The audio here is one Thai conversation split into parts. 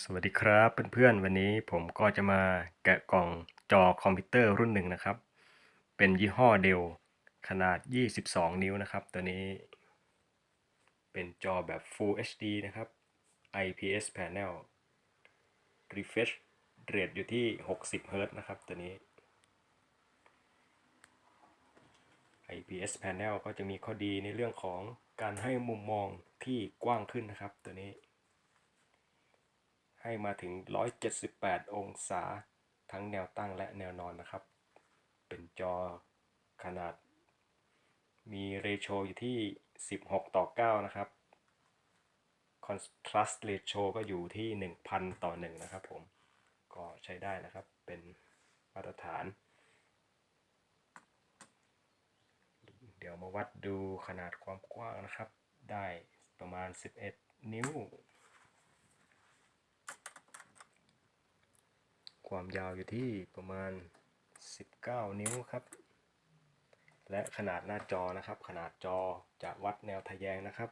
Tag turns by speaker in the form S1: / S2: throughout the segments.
S1: สวัสดีครับเพื่อนๆวันนี้ผมก็จะมาแกะกล่องจอคอมพิวเตอร์รุ่นหนึ่งนะครับ เป็นยี่ห้อเดลขนาด 22 นิ้วนะครับ ตัวนี้ เป็นจอแบบ Full HD นะครับ IPS Panel Refresh Rate อยู่ที่ 60 Hz นะครับ ตัวนี้ IPS Panel ก็จะมีข้อดีในเรื่องของการให้มุมมองที่กว้างขึ้นนะครับ ตัวนี้ ให้มาถึง 178 องศา ทั้งแนวตั้งและแนวนอนนะครับ เป็นจอขนาด มีเรโชอยู่ที่ 16 ต่อ 9 นะครับ Contrast Ratio ก็อยู่ที่ 1,000 ต่อ 1 นะครับผม ก็ใช้ได้นะครับ เป็นมาตรฐาน เดี๋ยวมาวัดดูขนาดความกว้างนะครับ ได้ประมาณ 11 นิ้ว ความยาวอยู่ที่ประมาณ 19 นิ้วครับ และขนาดหน้าจอนะครับ ขนาดจอจะวัดแนวทะแยงนะครับ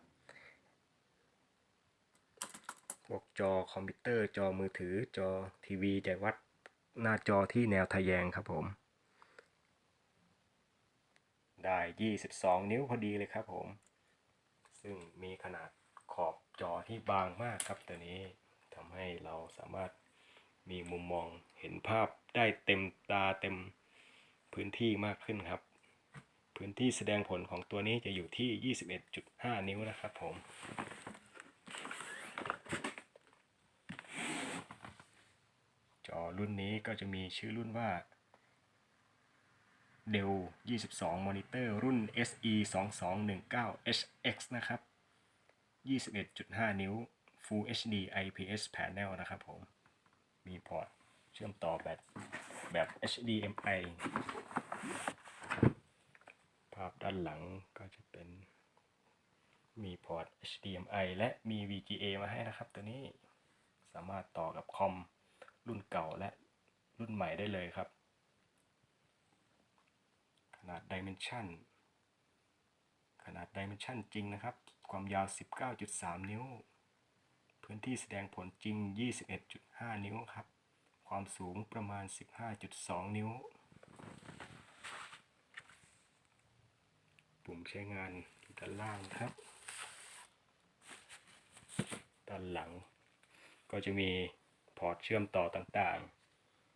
S1: พวกจอคอมพิวเตอร์จอมือถือจอทีวีจะวัดหน้าจอที่แนวทะแยงครับผม ได้ 22 นิ้วพอดีเลยครับผม ซึ่งมีขนาดขอบจอที่บางมากครับตัวนี้ทำให้เราสามารถ มีมุมมองเห็นภาพได้เต็มตาเต็มพื้นที่มากขึ้นครับ พื้นที่แสดงผลของตัวนี้จะอยู่ที่ 21.5 นิ้วนะครับผมจอรุ่นนี้ก็จะมีชื่อรุ่นว่า Dell 22 Monitor รุ่น SE 2219 HX นะครับ 21.5 นิ้ว Full HD IPS Panel นะครับผม มีพอร์ตเชื่อมต่อแบบแบบ HDMI ภาพด้านหลังก็จะเป็นมีพอร์ต HDMI และมี VGA มาให้นะครับ ตัวนี้สามารถต่อกับคอมรุ่นเก่าและรุ่นใหม่ได้เลยครับ ขนาด Dimension ขนาด Dimension จริงนะครับ ความยาว 19.3 นิ้ว พื้นที่แสดงผลจริง 21.5 นิ้วครับ ความสูงประมาณ 15.2 นิ้ว ปุ่มใช้งานอยู่ด้านล่างครับ ด้านหลัง ก็จะมีพอร์ตเชื่อมต่อต่าง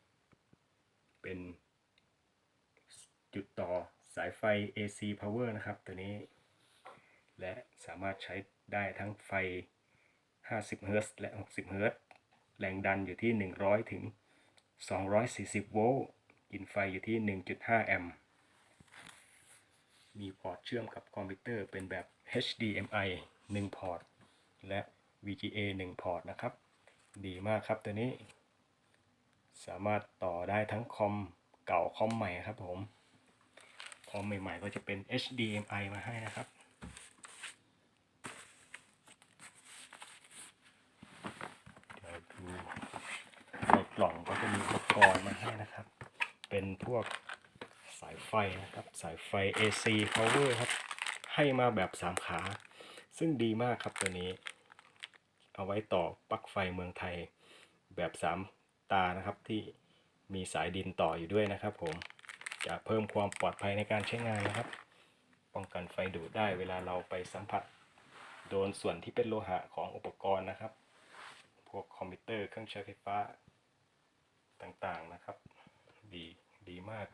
S1: ๆ เป็นจุดต่อสายไฟ AC power นะครับ ตัวนี้ และสามารถใช้ได้ทั้งไฟ 50 เฮิรตซ์และ 60 เฮิรตซ์แรงดันอยู่ที่ 100 ถึง 240 โวลต์อินไฟอยู่ที่ 1.5 แอมป์ มีพอร์ตเชื่อมกับคอมพิวเตอร์เป็นแบบ HDMI 1 พอร์ต และ VGA 1 พอร์ตนะครับ ดีมากครับตัวนี้ สามารถต่อได้ทั้งคอมเก่าคอมใหม่ครับผม คอมใหม่ๆก็จะเป็น HDMI มาให้นะครับ เดี๋ยวดูในกล่องก็จะมีอุป กรณ์มาให้นะครับ เป็นพวกสายไฟนะครับ สายไฟ AC power ครับ ให้มาแบบ3ขา ซึ่งดีมากครับตัวนี้ เอาไว้ต่อปลั๊กไฟเมืองไทยแบบ3ตานะครับที่มีสายดินต่ออยู่ด้วยนะครับ ผมจะเพิ่มความปลอดภัยในการใช้งานนะครับ ป้องกันไฟดูดได้เวลาเราไปสัมผัส โดนส่วนที่เป็นโลหะของอุปกรณ์นะครับ พวกคอมพิวเตอร์เครื่องใช้ไฟฟ้า ต่างๆนะครับ ดีดีมาก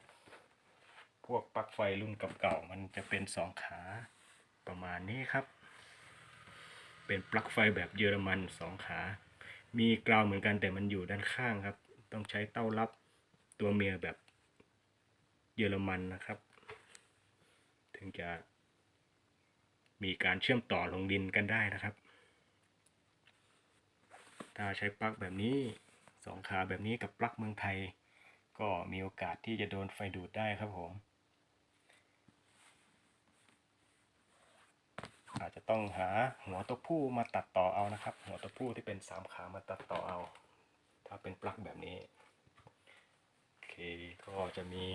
S1: พวกปลั๊กไฟรุ่นเก่าๆมันจะเป็นสองขาประมาณนี้ครับ เป็นปลั๊กไฟแบบเยอรมันสองขา มีกราวเหมือนกันแต่มันอยู่ด้านข้างครับ ต้องใช้เต้ารับตัวเมียแบบเยอรมันนะครับ ถึงจะมีการเชื่อมต่อลงดินกันได้นะครับ ถ้าใช้ปลั๊กแบบนี้ สองขาแบบนี้กับปลั๊กเมืองไทย ก็มีโอกาสที่จะโดนไฟดูดได้ครับผม อาจจะต้องหาหัวตัวผู้มาตัดต่อเอานะครับ หัวตัวผู้ที่เป็นสามขามาตัดต่อเอา ถ้าเป็นปลั๊กแบบนี้โอเคก็จะมี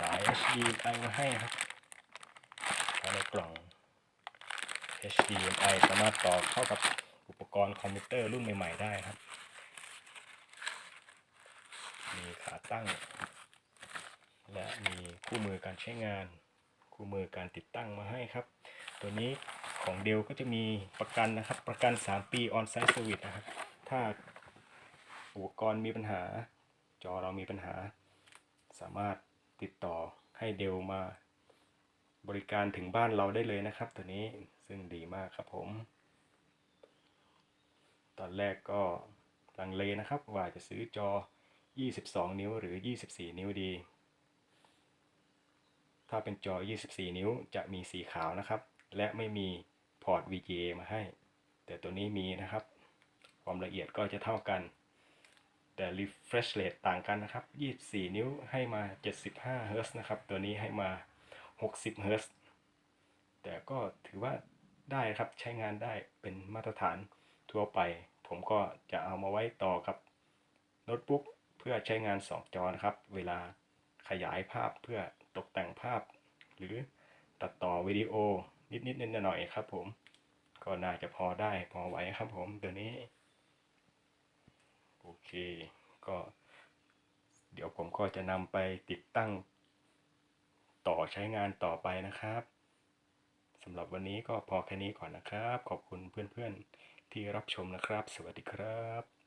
S1: สาย HDMI มาให้ครับในกล่อง HDMI สามารถต่อเข้ากับอุปกรณ์คอมพิวเตอร์รุ่นใหม่ ๆ ได้ครับ มีขาตั้ง และมีคู่มือการใช้งาน คู่มือการติดตั้งมาให้ครับ ตัวนี้ของเดลก็จะมีประกันนะครับ ประกัน 3 ปีออนไซต์ e ซ r ร์วิสนะครับ ถ้าอุปกรณ์มีปัญหา จอเรามีปัญหา สามารถติดต่อให้เดลมาบริการถึงบ้านเราได้เลยนะครับ ตัวนี้ซึ่งดีมากครับผม ตอนแรกก็ลังเลนะครับ ว่าจะซื้อจอ 22 นิ้วหรือ 24 นิ้วดี ถ้าเป็นจอ 24 นิ้วจะมีสีขาวนะครับ และไม่มีพอร์ต VGA มาให้ แต่ตัวนี้มีนะครับ ความละเอียดก็จะเท่ากัน แต่ refresh rate ต่างกันนะครับ 24 นิ้วให้มา 75 Hz นะครับ ตัวนี้ให้มา 60 Hz แต่ก็ถือว่าได้ครับใช้งานได้เป็นมาตรฐานทั่วไป ผมก็จะเอามาไว้ต่อกับโน้ตบุ๊ก เพื่อใช้งาน 2 จอนะครับ เวลาขยายภาพเพื่อตกแต่งภาพ หรือตัดต่อวิดีโอนิดๆหน่อยๆครับ ผม ก็น่าจะพอได้พอไหวครับผมตัวนี้ โอเค ก็ เดี๋ยวผมก็จะนำไปติดตั้ง ต่อใช้งานต่อไปนะครับสำหรับวันนี้ก็พอแค่นี้ก่อนนะครับ ขอบคุณเพื่อนๆที่รับชมนะครับ สวัสดีครับ